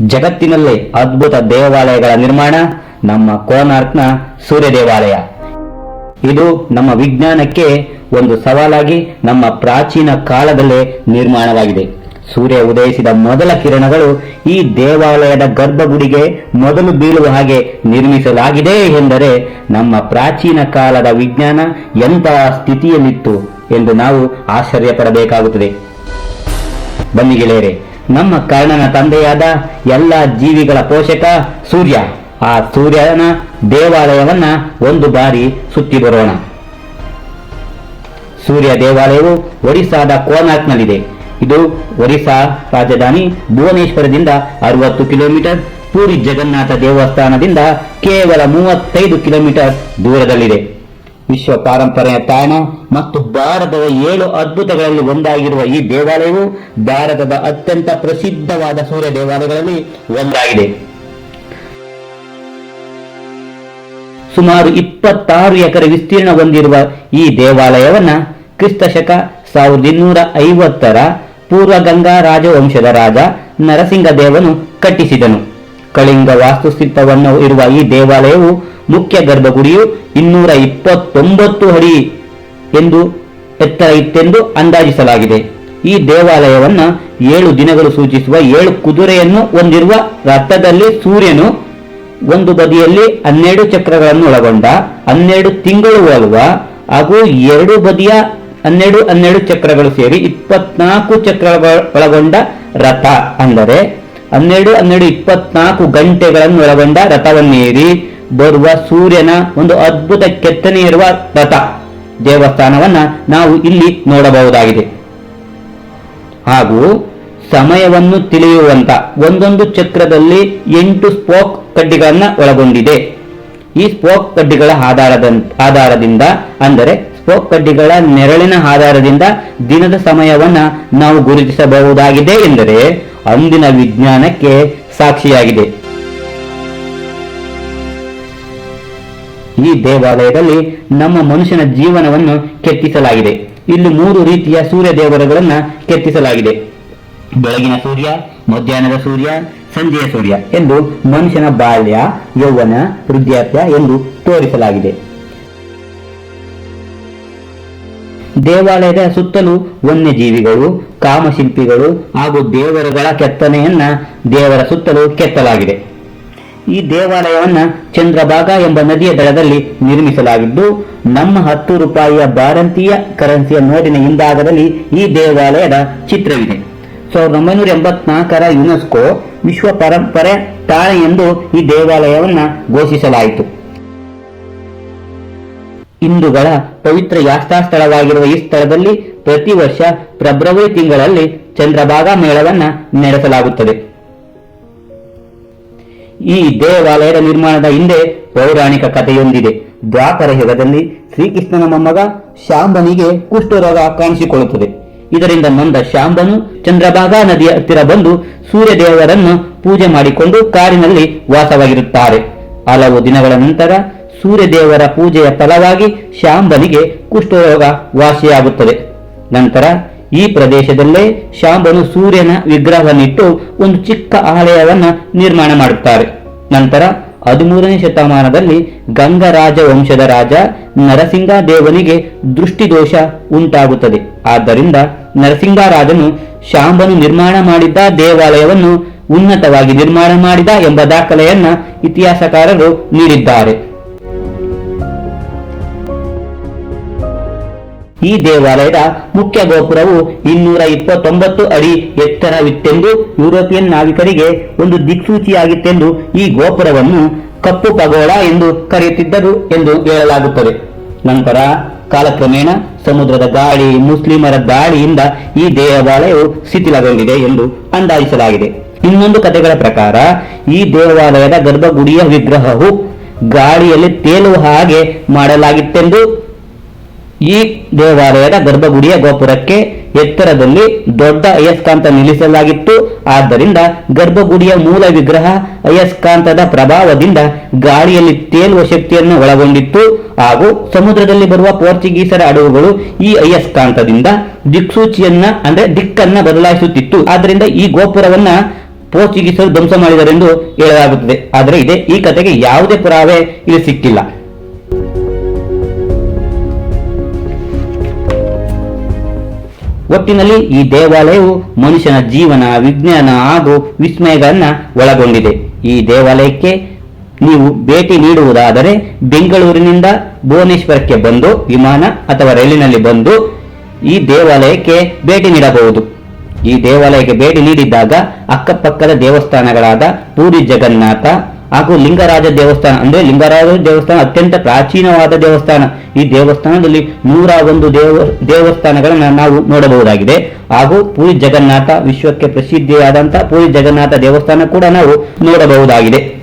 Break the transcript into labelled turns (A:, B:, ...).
A: ಜಗತ್ತಿನಲ್ಲೇ ಅದ್ಭುತ ದೇವಾಲಯಗಳ ನಿರ್ಮಾಣ ನಮ್ಮ ಕೋನಾರ್ಕ್ನ ಸೂರ್ಯ ದೇವಾಲಯ ಇದು ನಮ್ಮ ವಿಜ್ಞಾನಕ್ಕೆ ಒಂದು ಸವಾಲಾಗಿ ನಮ್ಮ ಪ್ರಾಚೀನ ಕಾಲದಲ್ಲೇ ನಿರ್ಮಾಣವಾಗಿದೆ. ಸೂರ್ಯ ಉದಯಿಸಿದ ಮೊದಲ ಕಿರಣಗಳು ಈ ದೇವಾಲಯದ ಗರ್ಭಗುಡಿಗೆ ಮೊದಲು ಬೀಳುವ ಹಾಗೆ ನಿರ್ಮಿಸಲಾಗಿದೆ ಎಂದರೆ ನಮ್ಮ ಪ್ರಾಚೀನ ಕಾಲದ ವಿಜ್ಞಾನ ಎಂತಹ ಸ್ಥಿತಿಯಲ್ಲಿತ್ತು ಎಂದು ನಾವು ಆಶ್ಚರ್ಯ ಪಡಬೇಕಾಗುತ್ತದೆ ಬನ್ನಿ ಗೆಳೆಯರೆ ನಮ್ಮ ಕರ್ಣನ ತಂದೆಯಾದ ಎಲ್ಲ ಜೀವಿಗಳ ಪೋಷಕ ಸೂರ್ಯ. ಆ ಸೂರ್ಯನ ದೇವಾಲಯವನ್ನ ಒಂದು ಬಾರಿ ಸುತ್ತಿ ಬರೋಣ. ಸೂರ್ಯ ದೇವಾಲಯವು ಒರಿಸ್ಸಾದ ಕೋನಾರ್ಕ್ನಲ್ಲಿದೆ. ಇದು ಒರಿಸ್ಸಾ ರಾಜಧಾನಿ ಭುವನೇಶ್ವರದಿಂದ ಅರವತ್ತು ಕಿಲೋಮೀಟರ್, ಪೂರಿ ಜಗನ್ನಾಥ ದೇವಸ್ಥಾನದಿಂದ ಕೇವಲ ಮೂವತ್ತೈದು ಕಿಲೋಮೀಟರ್ ದೂರದಲ್ಲಿದೆ. ವಿಶ್ವ ಪಾರಂಪರೆಯ ತಾಣ ಮತ್ತು ಭಾರತದ ಏಳು ಅದ್ಭುತಗಳಲ್ಲಿ ಒಂದಾಗಿರುವ ಈ ದೇವಾಲಯವು ಭಾರತದ ಅತ್ಯಂತ ಪ್ರಸಿದ್ಧವಾದ ಸೂರ್ಯ ದೇವಾಲಯಗಳಲ್ಲಿ ಒಂದಾಗಿದೆ. ಸುಮಾರು ಇಪ್ಪತ್ತಾರು ಎಕರೆ ವಿಸ್ತೀರ್ಣ ಹೊಂದಿರುವ ಈ ದೇವಾಲಯವನ್ನ ಕ್ರಿಸ್ತ ಶಕ ಸಾವಿರದ ಇನ್ನೂರ ಐವತ್ತರ ಪೂರ್ವ ಗಂಗಾ ರಾಜವಂಶದ ರಾಜ ನರಸಿಂಗದೇವನು ಕಟ್ಟಿಸಿದನು. ಕಳಿಂಗ ವಾಸ್ತುಶಿಲ್ಪವನ್ನು ಇರುವ ಈ ದೇವಾಲಯವು ಮುಖ್ಯ ಗರ್ಭಗುಡಿಯು ಇನ್ನೂರ ಇಪ್ಪತ್ತೊಂಬತ್ತು ಅಡಿ ಎಂದು ಎತ್ತರ ಇತ್ತೆಂದು ಅಂದಾಜಿಸಲಾಗಿದೆ. ಈ ದೇವಾಲಯವನ್ನ ಏಳು ದಿನಗಳು ಸೂಚಿಸುವ ಏಳು ಕುದುರೆಯನ್ನು ಹೊಂದಿರುವ ರಥದಲ್ಲಿ ಸೂರ್ಯನು ಒಂದು ಬದಿಯಲ್ಲಿ ಹನ್ನೆರಡು ಚಕ್ರಗಳನ್ನು ಒಳಗೊಂಡ ಹನ್ನೆರಡು ತಿಂಗಳು ಒಳಗುವ ಹಾಗೂ ಎರಡು ಬದಿಯ ಹನ್ನೆರಡು ಹನ್ನೆರಡು ಚಕ್ರಗಳು ಸೇರಿ ಇಪ್ಪತ್ನಾಲ್ಕು ಚಕ್ರಗಳ ಒಳಗೊಂಡ ರಥ ಅಂದರೆ ಹನ್ನೆರಡು ಹನ್ನೆರಡು ಇಪ್ಪತ್ನಾಲ್ಕು ಗಂಟೆಗಳನ್ನು ಒಳಗೊಂಡ ರಥವನ್ನೇರಿ. ಬರುವ ಸೂರ್ಯನ ಒಂದು ಅದ್ಭುತ ಕೆತ್ತನೆ ಇರುವ ರಥ ದೇವಸ್ಥಾನವನ್ನ ನಾವು ಇಲ್ಲಿ ನೋಡಬಹುದಾಗಿದೆ. ಹಾಗೂ ಸಮಯವನ್ನು ತಿಳಿಯುವಂತ ಒಂದೊಂದು ಚಕ್ರದಲ್ಲಿ ಎಂಟು ಸ್ಪೋಕ್ ಕಡ್ಡಿಗಳನ್ನ ಒಳಗೊಂಡಿದೆ. ಈ ಸ್ಪೋಕ್ ಕಡ್ಡಿಗಳ ಆಧಾರದ ಆಧಾರದಿಂದ ಅಂದರೆ ಸ್ಪೋಕ್ ಕಡ್ಡಿಗಳ ನೆರಳಿನ ಆಧಾರದಿಂದ ದಿನದ ಸಮಯವನ್ನ ನಾವು ಗುರುತಿಸಬಹುದಾಗಿದೆ ಎಂದರೆ ಅಂದಿನ ವಿಜ್ಞಾನಕ್ಕೆ ಸಾಕ್ಷಿಯಾಗಿದೆ. ಈ ದೇವಾಲಯದಲ್ಲಿ ನಮ್ಮ ಮನುಷ್ಯನ ಜೀವನವನ್ನು ಕೆತ್ತಿಸಲಾಗಿದೆ. ಇಲ್ಲಿ ಮೂರು ರೀತಿಯ ಸೂರ್ಯ ದೇವರುಗಳನ್ನ ಕೆತ್ತಿಸಲಾಗಿದೆ. ಬೆಳಗಿನ ಸೂರ್ಯ, ಮಧ್ಯಾಹ್ನದ ಸೂರ್ಯ, ಸಂಜೆಯ ಸೂರ್ಯ ಎಂದು ಮನುಷ್ಯನ ಬಾಲ್ಯ, ಯೌವನ, ವೃದ್ಧಾಪ್ಯ ಎಂದು ತೋರಿಸಲಾಗಿದೆ. ದೇವಾಲಯದ ಸುತ್ತಲೂ ವನ್ಯಜೀವಿಗಳು, ಕಾಮಶಿಲ್ಪಿಗಳು ಹಾಗೂ ದೇವರುಗಳ ಕೆತ್ತನೆಯನ್ನ ದೇವರ ಸುತ್ತಲೂ ಕೆತ್ತಲಾಗಿದೆ. ಈ ದೇವಾಲಯವನ್ನ ಚಂದ್ರಭಾಗ ಎಂಬ ನದಿಯ ದಡದಲ್ಲಿ ನಿರ್ಮಿಸಲಾಗಿದ್ದು, ನಮ್ಮ ಹತ್ತು ರೂಪಾಯಿಯ ಭಾರತೀಯ ಕರೆನ್ಸಿಯ ನೋಟಿನ ಹಿಂಭಾಗದಲ್ಲಿ ಈ ದೇವಾಲಯದ ಚಿತ್ರವಿದೆ. ಸಾವಿರದ ಒಂಬೈನೂರ ಎಂಬತ್ನಾಲ್ಕರ ಯುನೆಸ್ಕೋ ವಿಶ್ವ ಪರಂಪರೆ ತಾಣ ಎಂದು ಈ ದೇವಾಲಯವನ್ನ ಘೋಷಿಸಲಾಯಿತು. ಹಿಂದೂಗಳ ಪವಿತ್ರ ಯಾತ್ರಾ ಸ್ಥಳವಾಗಿರುವ ಈ ಸ್ಥಳದಲ್ಲಿ ಪ್ರತಿ ವರ್ಷ ಫೆಬ್ರವರಿ ತಿಂಗಳಲ್ಲಿ ಚಂದ್ರಭಾಗ ಮೇಳವನ್ನ ನಡೆಸಲಾಗುತ್ತದೆ. ಈ ದೇವಾಲಯದ ನಿರ್ಮಾಣದ ಹಿಂದೆ ಪೌರಾಣಿಕ ಕಥೆಯೊಂದಿದೆ. ದ್ವಾಪರ ಯುಗದಲ್ಲಿ ಶ್ರೀಕೃಷ್ಣನ ಮೊಮ್ಮಗ ಶಾಂಬನಿಗೆ ಕುಷ್ಠರೋಗ ಕಾಣಿಸಿಕೊಳ್ಳುತ್ತದೆ. ಇದರಿಂದ ನೊಂದ ಶಾಂಬನು ಚಂದ್ರಭಾಗಾ ನದಿಯ ಹತ್ತಿರ ಬಂದು ಸೂರ್ಯದೇವರನ್ನು ಪೂಜೆ ಮಾಡಿಕೊಂಡು ಕಾರಿನಲ್ಲಿ ವಾಸವಾಗಿರುತ್ತಾರೆ. ಹಲವು ದಿನಗಳ ನಂತರ ಸೂರ್ಯದೇವರ ಪೂಜೆಯ ಫಲವಾಗಿ ಶಾಂಬನಿಗೆ ಕುಷ್ಠರೋಗ ವಾಸಿಯಾಗುತ್ತದೆ. ನಂತರ ಈ ಪ್ರದೇಶದಲ್ಲೇ ಶಾಂಬನು ಸೂರ್ಯನ ವಿಗ್ರಹವನ್ನಿಟ್ಟು ಒಂದು ಚಿಕ್ಕ ಆಲಯವನ್ನ ನಿರ್ಮಾಣ ಮಾಡುತ್ತಾರೆ. ನಂತರ ಹದಿಮೂರನೇ ಶತಮಾನದಲ್ಲಿ ಗಂಗರಾಜ ವಂಶದ ರಾಜ ನರಸಿಂಗ ದೇವನಿಗೆ ದೃಷ್ಟಿದೋಷ ಉಂಟಾಗುತ್ತದೆ. ಆದ್ದರಿಂದ ನರಸಿಂಗರಾಜನು ಶಾಂಬನು ನಿರ್ಮಾಣ ಮಾಡಿದ್ದ ದೇವಾಲಯವನ್ನು ಉನ್ನತವಾಗಿ ನಿರ್ಮಾಣ ಮಾಡಿದ ಎಂಬ ದಾಖಲೆಯನ್ನ ಇತಿಹಾಸಕಾರರು ನೀಡಿದ್ದಾರೆ. ಈ ದೇವಾಲಯದ ಮುಖ್ಯ ಗೋಪುರವು ಇನ್ನೂರ ಇಪ್ಪತ್ತೊಂಬತ್ತು ಅಡಿ ಎತ್ತರವಿತ್ತೆಂದು ಯುರೋಪಿಯನ್ ನಾವಿಕರಿಗೆ ಒಂದು ದಿಕ್ಸೂಚಿಯಾಗಿತ್ತೆಂದು ಈ ಗೋಪುರವನ್ನು ಕಪ್ಪು ಪಗೋಡ ಎಂದು ಕರೆಯುತ್ತಿದ್ದರು ಎಂದು ಹೇಳಲಾಗುತ್ತದೆ. ನಂತರ ಕಾಲಕ್ರಮೇಣ ಸಮುದ್ರದ ಗಾಳಿ, ಮುಸ್ಲಿಮರ ದಾಳಿಯಿಂದ ಈ ದೇವಾಲಯವು ಶಿಥಿಲಗೊಂಡಿದೆ ಎಂದು ಅಂದಾಜಿಸಲಾಗಿದೆ. ಇನ್ನೊಂದು ಕಥೆಗಳ ಪ್ರಕಾರ, ಈ ದೇವಾಲಯದ ಗರ್ಭಗುಡಿಯ ವಿಗ್ರಹವು ಗಾಳಿಯಲ್ಲಿ ತೇಲುವ ಹಾಗೆ ಮಾಡಲಾಗಿತ್ತೆಂದು ಈ ದೇವಾಲಯದ ಗರ್ಭಗುಡಿಯ ಗೋಪುರಕ್ಕೆ ಎತ್ತರದಲ್ಲಿ ದೊಡ್ಡ ಅಯಸ್ಕಾಂತ ನಿಲ್ಲಿಸಲಾಗಿತ್ತು. ಆದ್ದರಿಂದ ಗರ್ಭಗುಡಿಯ ಮೂಲ ವಿಗ್ರಹ ಅಯಸ್ಕಾಂತದ ಪ್ರಭಾವದಿಂದ ಗಾಳಿಯಲ್ಲಿ ತೇಲುವ ಶಕ್ತಿಯನ್ನು ಒಳಗೊಂಡಿತ್ತು. ಹಾಗೂ ಸಮುದ್ರದಲ್ಲಿ ಬರುವ ಪೋರ್ಚುಗೀಸರ ಹಡಗುಗಳು ಈ ಅಯಸ್ಕಾಂತದಿಂದ ದಿಕ್ಸೂಚಿಯನ್ನ, ಅಂದ್ರೆ ದಿಕ್ಕನ್ನ ಬದಲಾಯಿಸುತ್ತಿತ್ತು. ಆದ್ದರಿಂದ ಈ ಗೋಪುರವನ್ನ ಪೋರ್ಚುಗೀಸರು ಧ್ವಂಸ ಮಾಡಿದರೆಂದು ಹೇಳಲಾಗುತ್ತದೆ. ಆದರೆ ಇದೆ ಈ ಕಥೆಗೆ ಯಾವುದೇ ಪುರಾವೆ ಇಲ್ಲಿ ಸಿಕ್ಕಿಲ್ಲ. ಒಟ್ಟಿನಲ್ಲಿ ಈ ದೇವಾಲಯವು ಮನುಷ್ಯನ ಜೀವನ, ವಿಜ್ಞಾನ ಹಾಗೂ ವಿಸ್ಮಯಗಳನ್ನು ಒಳಗೊಂಡಿದೆ. ಈ ದೇವಾಲಯಕ್ಕೆ ನೀವು ಭೇಟಿ ನೀಡುವುದಾದರೆ ಬೆಂಗಳೂರಿನಿಂದ ಭುವನೇಶ್ವರಕ್ಕೆ ಬಂದು, ವಿಮಾನ ಅಥವಾ ರೈಲಿನಲ್ಲಿ ಬಂದು ಈ ದೇವಾಲಯಕ್ಕೆ ಭೇಟಿ ನೀಡಬಹುದು. ಈ ದೇವಾಲಯಕ್ಕೆ ಭೇಟಿ ನೀಡಿದ್ದಾಗ ಅಕ್ಕಪಕ್ಕದ ದೇವಸ್ಥಾನಗಳಾದ ಪೂರಿ ಜಗನ್ನಾಥ ಹಾಗೂ ಲಿಂಗರಾಜ ದೇವಸ್ಥಾನ. ಅಂದ್ರೆ ಲಿಂಗರಾಜ ದೇವಸ್ಥಾನ ಅತ್ಯಂತ ಪ್ರಾಚೀನವಾದ ದೇವಸ್ಥಾನ. ಈ ದೇವಸ್ಥಾನದಲ್ಲಿ ನೂರ ಒಂದು ದೇವ, ದೇವಸ್ಥಾನಗಳನ್ನು ನಾವು ನೋಡಬಹುದಾಗಿದೆ. ಹಾಗೂ ಪೂರಿ ಜಗನ್ನಾಥ ವಿಶ್ವಕ್ಕೆ ಪ್ರಸಿದ್ಧಿಯಾದಂತಹ ಪೂರಿ ಜಗನ್ನಾಥ ದೇವಸ್ಥಾನ ಕೂಡ ನಾವು ನೋಡಬಹುದಾಗಿದೆ.